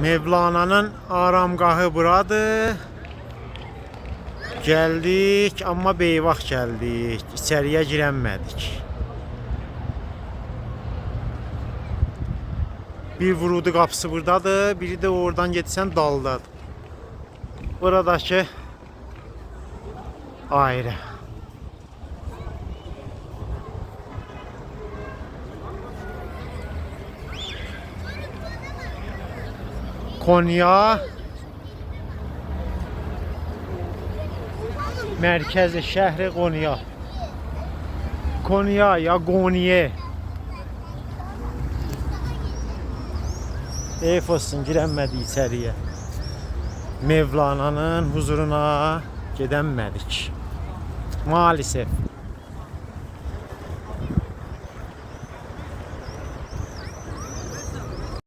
Mevlana'nın aramgahı buradır. Geldik ama beyvax geldik. İçeriye giremedik. Bir vurudu qapısı buradadır, biri de oradan getsən daldadır. Buradakı ayrı. Konya Merkezi şehri Konya. Konya ya Goniye. Eyf olsun girəmədik içəriyə. Mevlana'nın huzuruna gedəmədik. Maalesef.